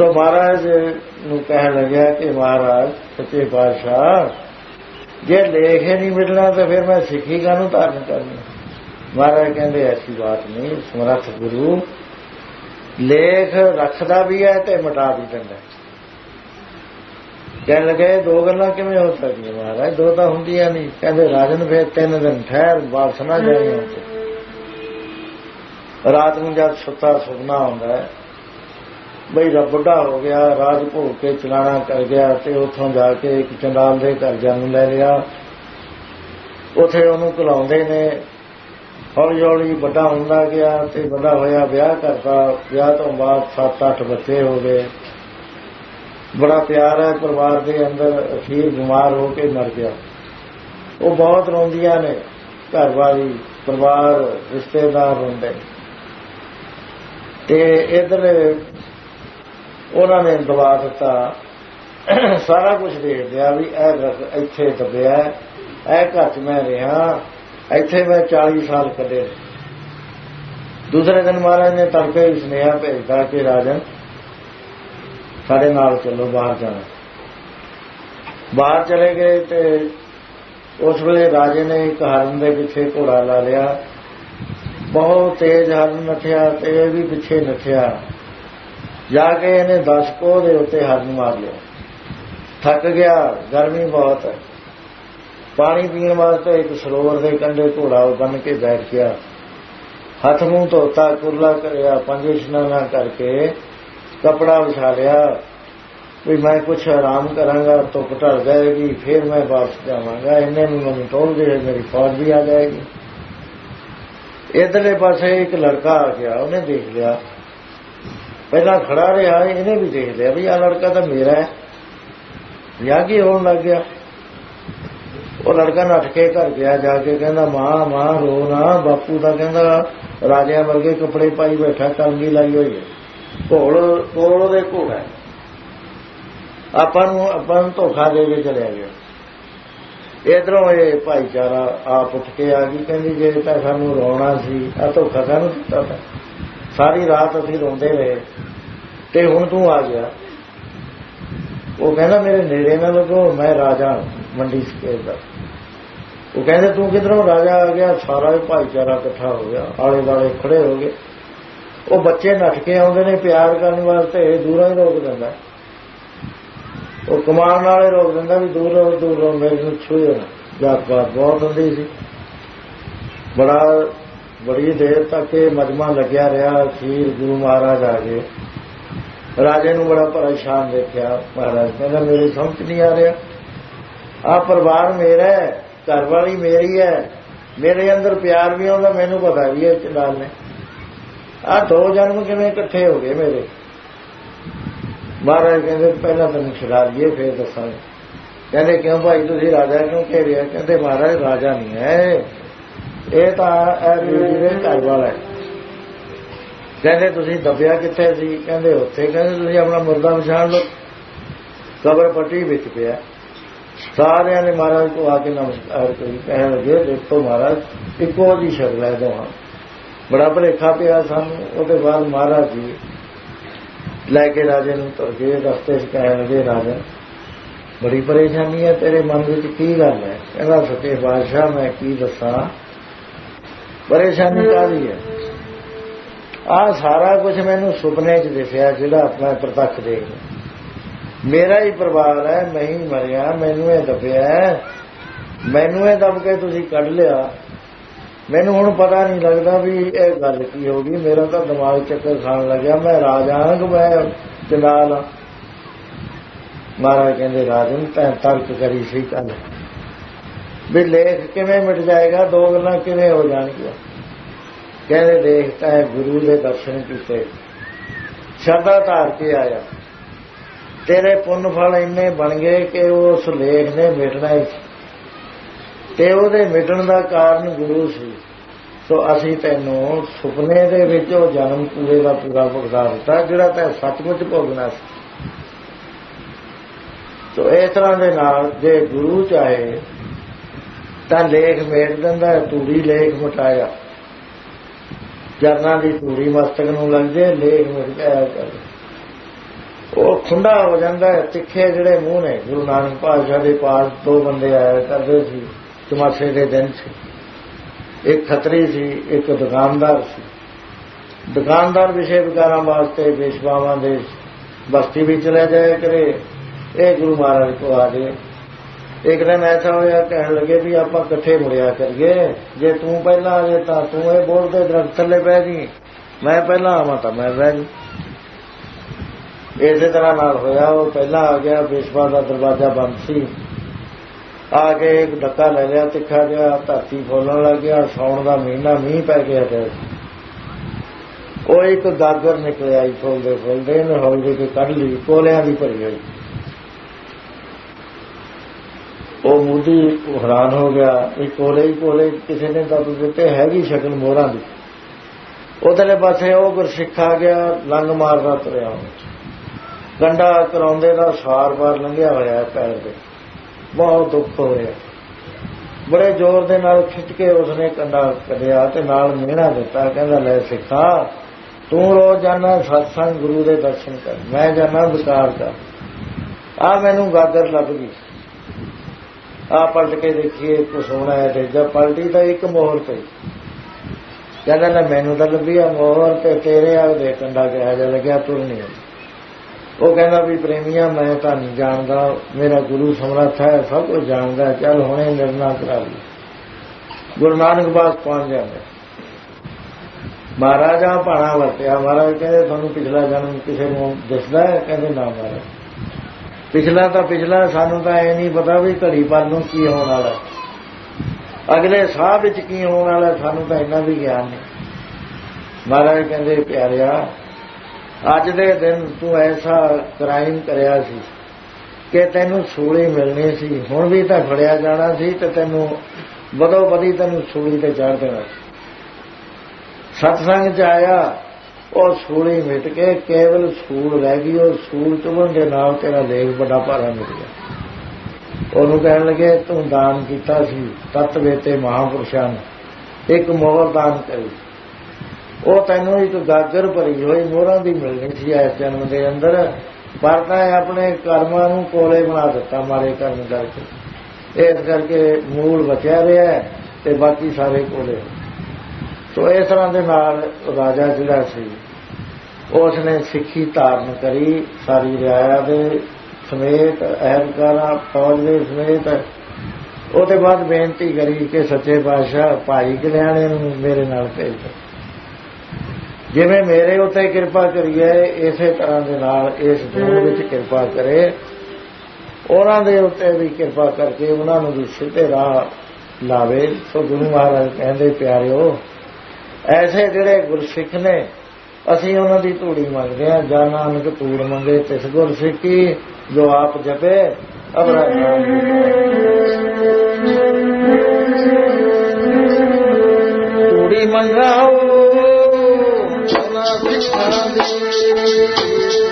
ਸੋ ਮਹਾਰਾਜ ਨੂੰ ਕਹਿਣ ਲੱਗਿਆ ਕਿ ਮਹਾਰਾਜ, ਸੱਚੇ ਪਾਤਸ਼ਾਹ, ਜੇ ਲੇਖ ਹੀ ਨਹੀਂ ਮਿਲਣਾ ਤਾਂ ਫਿਰ ਮੈਂ ਸਿੱਖੀ ਕਾਨੂੰ ਧਾਰਨ ਕਰਨੀ? ਮਹਾਰਾਜ ਕਹਿੰਦੇ, ਐਸੀ ਬਾਤ ਨਹੀਂ, ਸਮਰੱਥ ਗੁਰੂ, ਲੇਖ ਰੱਖਦਾ ਵੀ ਹੈ ਤੇ ਮਿਟਾ ਵੀ ਦਿੰਦਾ ਹੈ। ਕਹਿਣ ਲੱਗੇ ਦੋ ਗੱਲਾਂ ਕਿਵੇਂ ਹੋ ਸਕਦੀਆਂ ਮਹਾਰਾਜ? ਦੋ ਤਾਂ ਹੁੰਦੀਆਂ ਨਹੀਂ। ਕਹਿੰਦੇ, ਰਾਜਨ ਫੇਰ ਤਿੰਨ ਦਿਨ ਠਹਿਰ ਵਾਪਸ ਨਾ ਜਾਈਂ ਰਾਤ ਨੂੰ ਜਦ ਸੁੱਤਾ ਸੁਪਨਾ ਹੁੰਦਾ ਹੈ ਬਈ ਰੱਬ ਬੁੱਢਾ ਹੋ ਗਿਆ, ਰਾਜ ਭੋਗ ਕੇ ਚਲਾਣਾ ਕਰ ਗਿਆ ਤੇ ਉੱਥੋਂ ਜਾ ਕੇ ਇੱਕ ਚੰਡਾਲ ਦੇ ਘਰ ਜਨਮ ਲੈ ਲਿਆ। ਉਥੇ ਉਹਨੂੰ ਕੁਲਾਉਂਦੇ ਨੇ। ਹੌਲੀ ਹੌਲੀ ਵੱਡਾ ਹੁੰਦਾ ਗਿਆ ਤੇ ਵੱਡਾ ਹੋਇਆ, ਵਿਆਹ ਕਰਤਾ। ਵਿਆਹ ਤੋਂ ਬਾਅਦ 7-8 ਬੱਚੇ ਹੋ ਗਏ। ਬੜਾ ਪਿਆਰ ਹੈ ਪਰਿਵਾਰ ਦੇ ਅੰਦਰ, ਅਖੀਰ ਬਿਮਾਰ ਹੋ ਕੇ ਮਰ ਗਿਆ। ਉਹ ਬਹੁਤ ਰੋਂਦੀਆਂ ਨੇ ਘਰ ਵਾਲੀ ਪਰਿਵਾਰ, ਰਿਸ਼ਤੇਦਾਰ ਰੋਂਦੇ ਤੇ ਇਧਰ ਉਹਨਾਂ ਨੇ ਦਬਾ ਦਿੱਤਾ। ਸਾਰਾ ਕੁਝ ਦੇਖ ਲਿਆ ਵੀ ਇਹ ਇੱਥੇ ਦਬਿਆ ਇਹ ਘਰ 'ਚ ਮੈਂ ਰਿਹਾ, ਇੱਥੇ ਮੈਂ 40 ਸਾਲ ਕੱਢੇ। ਦੂਸਰੇ ਦਿਨ ਮਹਾਰਾਜ ਨੇ ਤੜਕੇ ਸੁਨੇਹਾ ਭੇਜਦਾ ਕਿ ਰਾਜਨ, ਸਾਡੇ ਨਾਲ ਚੱਲੋ, ਬਾਹਰ ਜਾਣਾ। ਬਾਹਰ ਚਲੇ ਗਏ ਤੇ ਉਸ ਵੇਲੇ ਰਾਜੇ ਨੇ ਇੱਕ ਹਰਨ ਦੇ ਪਿੱਛੇ ਘੋੜਾ ਲਾ ਲਿਆ। ਬਹੁਤ ਤੇਜ਼ ਹਰਨ ਨੱਠਿਆ ਤੇ ਇਹ ਵੀ ਪਿੱਛੇ ਨੱਠਿਆ। ਜਾ ਕੇ ਇਹਨੇ 10 ਕੋਹ ਦੇ ਉੱਤੇ ਹਰਨ ਮਾਰ ਲਿਆ। ਥੱਕ ਗਿਆ, ਗਰਮੀ ਬਹੁਤ ਹੈ। ਪਾਣੀ ਪੀਣ ਵਾਸਤੇ ਇੱਕ ਸਰੋਵਰ ਦੇ ਕੰਢੇ ਘੋੜਾ ਬੰਨ ਕੇ ਬੈਠ ਗਿਆ। ਹੱਥ ਮੂੰਹ ਧੋਤਾ, ਕੁਰਲਾ ਕਰਿਆ, ਪੰਜੇ ਇਸ਼ਨਾਨਾ ਕਰਕੇ ਕਪੜਾ ਵਿਛਾ ਲਿਆ। ਵੀ ਮੈਂ ਕੁਛ ਆਰਾਮ ਕਰਾਂਗਾ, ਧੁੱਪ ਢਲ ਜਾਏਗੀ, ਫਿਰ ਮੈਂ ਵਾਪਸ ਜਾਵਾਂਗਾ। ਇੰਨੇ ਨੂੰ ਮੈਨੂੰ ਟੋਲ ਦੇ ਮੇਰੀ ਫੌਜ ਵੀ ਆ ਜਾਏਗੀ। ਇਧਰਲੇ ਪਾਸੇ ਇੱਕ ਲੜਕਾ ਆ ਗਿਆ, ਉਹਨੇ ਦੇਖ ਲਿਆ। ਪਹਿਲਾਂ ਖੜਾ ਰਿਹਾ, ਇਹਨੇ ਵੀ ਦੇਖ ਲਿਆ ਵੀ ਆ ਲੜਕਾ ਤਾਂ ਮੇਰਾ ਹੈ। ਵਿਆਹ ਕੀ ਹੋਣ ਲੱਗ ਗਿਆ? ਉਹ ਲੜਕਾ ਨੱਠ ਕੇ ਘਰ ਗਿਆ, ਜਾ ਕੇ ਕਹਿੰਦਾ, ਮਾਂ ਮਾਂ, ਰੋ ਨਾ। ਬਾਪੂ ਦਾ ਕਹਿੰਦਾ, ਰਾਜਿਆਂ ਵਰਗੇ ਕੱਪੜੇ ਪਾਈ ਬੈਠਾ, ਕੰਗੀ ਲਾਈ ਹੋਈ ਹੈ। ਘੋਲ ਕੋਲ ਉਹਦੇ ਘੋੜਾ ਹੈ। ਆਪਾਂ ਨੂੰ ਆਪਾਂ ਨੂੰ ਧੋਖਾ ਦੇ ਕੇ ਚਲਿਆ ਗਿਆ। ਇਧਰੋਂ ਇਹ ਭਾਈਚਾਰਾ ਆਪ ਉੱਠ ਕੇ ਆ ਗਈ, ਕਹਿੰਦੀ, ਜੇ ਤਾਂ ਸਾਨੂੰ ਰੋਣਾ ਸੀ ਆ ਧੋਖਾ ਸਾਨੂੰ ਦਿੱਤਾ ਤਾ। ਸਾਰੀ ਰਾਤ ਅਸੀਂ ਰੋਂਦੇ ਰਹੇ ਤੇ ਹੁਣ ਤੂੰ ਆ ਗਿਆ। ਉਹ ਕਹਿੰਦਾ, ਮੇਰੇ ਨੇੜੇ ਨਾ ਲੱਗੋ, ਮੈਂ ਰਾਜਾ ਮੰਡੀ ਸਕੇਲ ਦਾ। ਉਹ ਕਹਿੰਦੇ, ਤੂੰ ਕਿਧਰੋਂ ਰਾਜਾ ਆ ਗਿਆ? ਸਾਰਾ ਹੀ ਭਾਈਚਾਰਾ ਇਕੱਠਾ ਹੋ ਗਿਆ ਆਲੇ ਦਾਲੇ ਖੜੇ ਹੋ ਗਏ। ਉਹ ਬੱਚੇ ਨੱਠ ਕੇ ਆਉਂਦੇ ਨੇ ਪਿਆਰ ਕਰਨ ਵਾਸਤੇ, ਇਹ ਦੂਰੋਂ ਹੀ ਰੋਕ ਦਿੰਦਾ। ਉਹ ਕਮਾਨ ਵਾਲੇ ਰੋਕ ਦਿੰਦਾ ਵੀ ਦੂਰੋਂ ਰਹੋ, ਦੂਰ ਰਹੋ, ਮੇਰੇ ਨੂੰ ਛੂਹੋ ਨਾ। ਜਾਤ ਪਾਤ ਬਹੁਤ ਹੁੰਦੀ ਸੀ। ਬੜਾ ਬੜੀ ਦੇਰ ਤੱਕ ਇਹ ਮਜਮਾ ਲੱਗਿਆ ਰਿਹਾ ਅਖੀਰ ਗੁਰੂ ਮਹਾਰਾਜ ਆ ਗਏ। ਰਾਜੇ ਨੂੰ ਬੜਾ ਪਰੇਸ਼ਾਨ ਦੇਖਿਆ ਮਹਾਰਾਜ, ਕਹਿੰਦਾ, ਮੇਰੇ ਸਮਝ ਨਹੀਂ ਆ ਰਿਹਾ। ਆ ਪਰਿਵਾਰ ਮੇਰਾ ਹੈ, ਘਰ ਵਾਲੀ ਮੇਰੀ ਹੈ, ਮੇਰੇ ਅੰਦਰ ਪਿਆਰ ਵੀ ਆਉਂਦਾ, ਮੈਨੂੰ ਪਤਾ ਵੀ ਹੈ ਚਲਾਲ ਨੇ। ਆ ਦੋ ਜਨਮ ਕਿਵੇਂ ਇਕੱਠੇ ਹੋ ਗਏ ਮੇਰੇ? ਮਹਾਰਾਜ ਕਹਿੰਦੇ, ਪਹਿਲਾਂ ਤੈਨੂੰ ਛੁਡਾ ਲਈਏ ਫਿਰ ਦੱਸਾਂਗੇ। ਕਹਿੰਦੇ, ਕਿਉਂ ਭਾਈ, ਤੁਸੀਂ ਰਾਜਾ ਕਿਉਂ ਕਹਿ ਰਹੇ ਕਹਿੰਦੇ, ਮਹਾਰਾਜ, ਰਾਜਾ ਨਹੀਂ ਹੈ। ਇਹ ਤਾਂ ਇਹ ਬੀਬੀ ਦੇ ਘਰ ਵਾਲਾ ਕਹਿੰਦੇ ਤੁਸੀਂ ਦੱਬਿਆ ਕਿੱਥੇ ਸੀ? ਕਹਿੰਦੇ ਉੱਥੇ। ਕਹਿੰਦੇ ਤੁਸੀਂ ਆਪਣਾ ਮੁਰਦਾ ਵਿਛਾਣ ਲਓ। ਕਬਰ ਪੱਟੀ ਵਿੱਚ ਪਿਆ। ਸਾਰਿਆਂ ਨੇ ਮਹਾਰਾਜ ਕੋ ਆ ਕੇ ਨਮਸਕਾਰ ਕਰੀ। ਕਹਿਣ ਲੱਗੇ ਦੇਖੋ ਮਹਾਰਾਜ ਇੱਕੋ ਦੀ ਸ਼ਕਲ ਹੈ ਦੋਹਾਂ। ਬੜਾ ਭਲੇਖਾ ਪਿਆ ਸਾਨੂੰ। ਉਹਦੇ ਬਾਅਦ ਮਹਾਰਾਜ ਜੀ ਲੈ ਕੇ ਰਾਜੇ ਨੂੰ ਤੁਰ ਗਏ। ਰਸਤੇ 'ਚ ਕਹਿਣ ਲੱਗੇ ਰਾਜਾ ਬੜੀ ਪਰੇਸ਼ਾਨੀ ਹੈ ਤੇਰੇ ਮਨ ਵਿੱਚ। ਕੀ ਗੱਲ ਹੈ? ਕਹਿੰਦਾ ਸੱਚੇ ਬਾਦਸ਼ਾਹ ਮੈਂ ਕੀ ਦੱਸਾਂ? ਪਰੇਸ਼ਾਨੀ ਕਾਹਦੀ ਹੈ। ਆ ਸਾਰਾ ਕੁਝ ਮੈਨੂੰ ਸੁਪਨੇ 'ਚ ਦਿਸਿਆ ਜਿਹੜਾ ਆਪਣਾ ਪ੍ਰਤੱਖ ਦੇਖ ਮੇਰਾ ਹੀ ਪਰਿਵਾਰ ਹੈ, ਮੈਂ ਹੀ ਮਰਿਆ, ਮੈਨੂੰ ਇਹ ਦੱਬਿਆ ਮੈਨੂੰ ਇਹ ਦੱਬ ਕੇ ਤੁਸੀਂ ਕੱਢ ਲਿਆ। ਮੈਨੂੰ ਹੁਣ ਪਤਾ ਨਹੀਂ ਲੱਗਦਾ ਵੀ ਇਹ ਗੱਲ ਕੀ ਹੋ ਗਈ। ਮੇਰਾ ਤਾਂ ਦਿਮਾਗ ਚੱਕਰ ਖਾਣ ਲੱਗਿਆ। ਮੈਂ ਰਾਜਾ ਹਾਂ ਕਿ ਮੈਂ ਚੰਡਾਲ ਹਾਂ? ਮਹਾਰਾਜ ਕਹਿੰਦੇ ਰਾਜਨ ਤੈਂ ਤਰਕ ਕਰੀ ਸੀ ਕੱਲ ਵੀ ਲੇਖ ਕਿਵੇਂ ਮਿਟ ਜਾਏਗਾ, ਦੋ ਗੱਲਾਂ ਕਿਵੇਂ ਹੋ ਜਾਣਗੀਆਂ? ਕਹਿੰਦੇ ਦੇਖ ਤੈਂ ਗੁਰੂ ਦੇ ਦਰਸ਼ਨ ਕੀਤੇ। ਸ਼ਰਧਾ ਧਾਰ ਕੇ ਆਇਆ। ਤੇਰੇ ਪੁੰਨ ਫਲ ਇੰਨੇ ਬਣ ਗਏ ਕਿ ਉਸ ਲੇਖ ਨੇ ਮਿਟਣਾ ਹੀ ਤੇ ਉਹਦੇ ਮਿਟਣ ਦਾ ਕਾਰਨ ਗੁਰੂ ਸੀ। ਸੋ ਅਸੀਂ ਤੈਨੂੰ ਸੁਪਨੇ ਦੇ ਵਿੱਚ ਉਹ ਜਨਮ ਪੂਰੇ ਦਾ ਪੂਰਾ ਭੁਗਤਾ ਦਿੱਤਾ, ਜਿਹੜਾ ਤੈਂ ਸੱਚਮੁੱਚ ਭੋਗਣਾ ਸੀ। ਸੋ ਇਸ ਤਰ੍ਹਾਂ ਦੇ ਨਾਲ ਜੇ ਗੁਰੂ ਚਾਹੇ ਤਾਂ ਲੇਖ ਮੇਟ ਦਿੰਦਾ ਧੂੜੀ ਲੇਖ ਮਟਾਇਆ। ਚਰਨਾਂ ਦੀ ਧੂੜੀ ਮਸਤਕ ਨੂੰ ਲੱਗ ਜੇ ਲੇਖ ਮਿਟ ਗਿਆ ਕਰ। ਉਹ ਖੁੰਡਾ ਹੋ ਜਾਂਦਾ ਤਿੱਖੇ ਜਿਹੜੇ ਮੂੰਹ ਨੇ, ਗੁਰੂ ਨਾਨਕ ਪਾਤਸ਼ਾਹ ਦੇ ਪਾਸ ਦੋ ਬੰਦੇ ਆਇਆ ਕਰਦੇ ਸੀ, ਚਮਾਸੇ ਦੇ ਦਿਨ ਸੀ। ਇੱਕ ਖਤਰੀ ਸੀ, ਇੱਕ ਦੁਕਾਨਦਾਰ ਸੀ। ਦੁਕਾਨਦਾਰ ਵਿਸ਼ੇ ਵਿਕਾਰਾਂ ਵਾਸਤੇ ਪੇਸ਼ਵਾਵਾਂ ਦੇ ਬਸਤੀ ਵਿੱਚ ਲੈ ਜਾਇਆ ਕਰੇ। ਇਹ ਗੁਰੂ ਮਹਾਰਾਜ ਕੋ ਆ ਗਏ। ਇੱਕ ਦਿਨ ਐਸਾ ਹੋਇਆ, ਕਹਿਣ ਲੱਗੇ ਵੀ ਆਪਾਂ ਇਕੱਠੇ ਮੁੜਿਆ ਕਰੀਏ। ਜੇ ਤੂੰ ਪਹਿਲਾਂ ਆ ਜੇ ਤਾਂ ਤੂੰ ਇਹ ਬੋਲ ਤੇ ਦਰਖਤ ਥੱਲੇ ਬਹਿ ਜੀ। ਮੈਂ ਪਹਿਲਾਂ ਆਵਾਂ ਤਾਂ ਮੈਂ ਬਹਿ ਜੀ। ਇਸੇ ਤਰ੍ਹਾਂ ਨਾਲ ਹੋਇਆ, ਉਹ ਪਹਿਲਾਂ ਆ ਗਿਆ ਪੇਸ਼ਵਾ ਦਾ ਦਰਵਾਜ਼ਾ ਬੰਦ ਸੀ। ਆ ਕੇ ਇੱਕ ਧੱਕਾ ਲੈ ਲਿਆ, ਤਿੱਖਾ ਜਿਹਾ, ਧਰਤੀ ਫੋਲਣ ਲੱਗ ਗਿਆ, ਸੌਣ ਦਾ ਮਹੀਨਾ ਮੀਂਹ ਪੈ ਗਿਆ ਤੇ। ਉਹ ਇੱਕ ਗਾਗਰ ਨਿਕਲਿਆ ਹੀ ਫੁੱਲਦੇ ਫੁੱਲਦੇ ਨੇ ਹੌਲੀ ਕੇ ਕੱਢ ਲਈ, ਕੋਲਿਆਂ ਦੀ ਭਰੀ ਹੋਈ। ਉਹ ਮੂਦੀ ਹੈਰਾਨ ਹੋ ਗਿਆ ਇਹ ਕੋਲੇ ਹੀ ਕੋਲੇ ਕਿਸੇ ਨੇ ਤਾਂ ਦਿੱਤੇ ਹੈਗੀ ਸ਼ਕਲ ਮੋਹਰਾਂ ਦੀ। ਉਧਰਲੇ ਪਾਸੇ ਉਹ ਗੁਰਸਿੱਖ ਆ ਗਿਆ ਲੰਗ ਮਾਰਦਾ ਤੁਰਿਆ ਉਹ ਗੰਡਾ ਕਰਾਉਂਦੇ ਦਾ ਸਾਰ ਪਾਰ ਲੰਘਿਆ ਹੋਇਆ ਪੈਰ ਦੇ ਬਹੁਤ ਦੁੱਖ ਹੋਇਆ ਬੜੇ ਜ਼ੋਰ ਦੇ ਨਾਲ ਖਿੱਚ ਕੇ ਉਸਨੇ ਕੰਡਾ ਕੱਢਿਆ ਤੇ ਨਾਲ ਮਿਹਣਾ ਦਿੱਤਾ, ਕਹਿੰਦਾ, ਲੈ ਸਿੱਖਾ, ਤੂੰ ਰੋਜ਼ ਜਾਣਾ ਸਤਸੰਗ ਗੁਰੂ ਦੇ ਦਰਸ਼ਨ ਕਰ ਮੈਂ ਜਾਣਾ ਵਿਕਾਰ ਕਰ ਆ ਮੈਨੂੰ ਗਾਦਰ ਲੱਭ ਗਈ। ਆ ਪਲਟ ਕੇ ਦੇਖੀਏ ਕੁਛ ਹੋਣਾ ਹੈ ਤੇ ਜਦ ਪਲਟੀ ਤਾਂ ਇੱਕ ਮੋਹਰ ਤੇ। ਕਹਿੰਦਾ ਨਾ ਮੈਨੂੰ ਤਾਂ ਲੱਭੀ ਆ ਮੋਹਰ ਤੇ ਤੇਰੇ ਆ ਦੇ ਕੰਡਾ ਕਿਹਾ ਜਾ ਲੱਗਿਆ, ਤੁਰ ਉਹ ਕਹਿੰਦਾ ਵੀ ਪ੍ਰੇਮੀਆਂ, ਮੈਂ ਤਾਂ ਨਹੀਂ ਜਾਣਦਾ, ਮੇਰਾ ਗੁਰੂ ਸਮਰੱਥ ਹੈ, ਸਭ ਕੁਝ ਜਾਣਦਾ ਚੱਲ ਹੁਣੇ ਨਿਰਣਾ ਕਰਾ ਲਈ। ਗੁਰੂ ਨਾਨਕ ਬਾਸ ਪਹੁੰਚ ਜਾਂਦਾ ਮਹਾਰਾਜਾ ਭਾਣਾ ਵਰਤਿਆ, ਮਹਾਰਾਜ ਕਹਿੰਦੇ, ਤੁਹਾਨੂੰ ਪਿਛਲਾ ਜਨਮ ਕਿਸੇ ਨੂੰ ਦਿਸਦਾ ਹੈ? ਕਹਿੰਦੇ, ਨਾ ਮਹਾਰਾਜ। ਪਿਛਲਾ ਤਾਂ ਪਿਛਲਾ, ਸਾਨੂੰ ਤਾਂ ਇਹ ਨਹੀਂ ਪਤਾ ਵੀ ਘੜੀ ਪਰ ਨੂੰ ਕੀ ਹੋਣ ਵਾਲਾ। ਅਗਲੇ ਸਾਹ ਵਿੱਚ ਕੀ ਹੋਣ ਵਾਲਾ, ਸਾਨੂੰ ਤਾਂ ਇੰਨਾ ਵੀ ਗਿਆਨ ਨਹੀਂ। ਮਹਾਰਾਜ ਕਹਿੰਦੇ, ਪਿਆਰਿਆ, ਅੱਜ ਦੇ ਦਿਨ ਤੂੰ ਐਸਾ ਕ੍ਰਾਈਮ ਕਰਿਆ ਸੀ ਕਿ ਤੈਨੂੰ ਸੂਲੀ ਮਿਲਣੀ ਸੀ। ਹੁਣ ਵੀ ਤਾਂ ਫੜਿਆ ਜਾਣਾ ਸੀ ਤੇ ਤੈਨੂੰ ਬਦੋ ਬਦੀ ਤੈਨੂੰ ਸੂਲੀ ਤੇ ਚੜ ਦੇਣਾ ਸੀ। ਸਤਸੰਗ ਚ ਆਇਆ ਉਹ ਸੂਲੀ ਮਿਟ ਕੇ ਕੇਵਲ ਸੂਲ ਰਹਿ ਗਈ, ਉਹ ਸੂਲ ਚੁਬਣ ਦੇ ਨਾਲ ਤੇਰਾ ਲੇਖ ਵੱਡਾ ਭਾਰਾ ਮਿਟ ਗਿਆ। ਉਹਨੂੰ ਕਹਿਣ ਲੱਗੇ, ਤੂੰ ਦਾਨ ਕੀਤਾ ਸੀ, ਤਤ ਵੇਤੇ ਮਹਾਪੁਰਸ਼ਾਂ ਨੇ, ਇੱਕ ਮੋਹਰ ਦਾਨ ਕਰੀ। ਉਹ ਤੈਨੂੰ ਇੱਕ ਗਾਗਰ ਭਰੀ ਹੋਈ ਮੋਹਰਾਂ ਦੀ ਮਿਲਣੀ ਸੀ ਇਸ ਜਨਮ ਦੇ ਅੰਦਰ। ਪਰ ਤਾਂ ਆਪਣੇ ਕਰਮਾਂ ਨੂੰ ਕੋਲੇ ਬਣਾ ਦਿੱਤਾ ਮਾਰੇ ਕਰਮ ਕਰਕੇ। ਇਸ ਕਰਕੇ ਮੂਲ ਬਚਿਆ ਰਿਹਾ ਤੇ ਬਾਕੀ ਸਾਰੇ ਕੋਲੇ। ਸੋ ਇਸ ਤਰ੍ਹਾਂ ਦੇ ਨਾਲ ਰਾਜਾ ਜਿਹੜਾ ਸੀ ਉਸ ਨੇ ਸਿੱਖੀ ਧਾਰਨ ਕਰੀ ਸਾਰੀ ਰਿਆਇਆ ਦੇ ਸਮੇਤ ਅਹਿਲਕਾਰਾਂ ਫੌਜ ਦੇ ਸਮੇਤ। ਉਹਦੇ ਬਾਅਦ ਬੇਨਤੀ ਕਰੀ ਕਿ ਸੱਚੇ ਪਾਤਸ਼ਾਹ ਭਾਈ ਕਲਿਆਣੇ ਨੂੰ ਮੇਰੇ ਨਾਲ ਭੇਜ ਜਿਵੇਂ ਮੇਰੇ ਉੱਤੇ ਕਿਰਪਾ ਕਰੀਏ ਇਸੇ ਤਰ੍ਹਾਂ ਦੇ ਨਾਲ ਇਸ ਦੁਨੀਆਂ ਵਿੱਚ ਕਿਰਪਾ ਕਰੇ। ਉਹਨਾਂ ਦੇ ਉੱਤੇ ਵੀ ਕਿਰਪਾ ਕਰਕੇ ਉਹਨਾਂ ਨੂੰ ਵੀ ਸਿੱਧੇ ਰਾਹ ਲਾਵੇ। ਸੋ ਗੁਰੂ ਮਹਾਰਾਜ ਕਹਿੰਦੇ ਪਿਆਰਿਓ ਐਸੇ ਜਿਹੜੇ ਗੁਰਸਿੱਖ ਨੇ, ਅਸੀਂ ਉਹਨਾਂ ਦੀ ਧੂੜੀ ਮੰਗਦੇ ਆ ਜਾਂ ਨਾਨਕ ਧੂੜ ਮੰਗੇ, ਤਿਸ ਗੁਰਸਿੱਖੀ ਜੋ ਆਪ ਜਪੇ ਅਬਰਾ ਧੂੜੀ ਮੰਗਾਓ ਸੋਨਾ ਸਿੱਖਾਂ ਦੀ।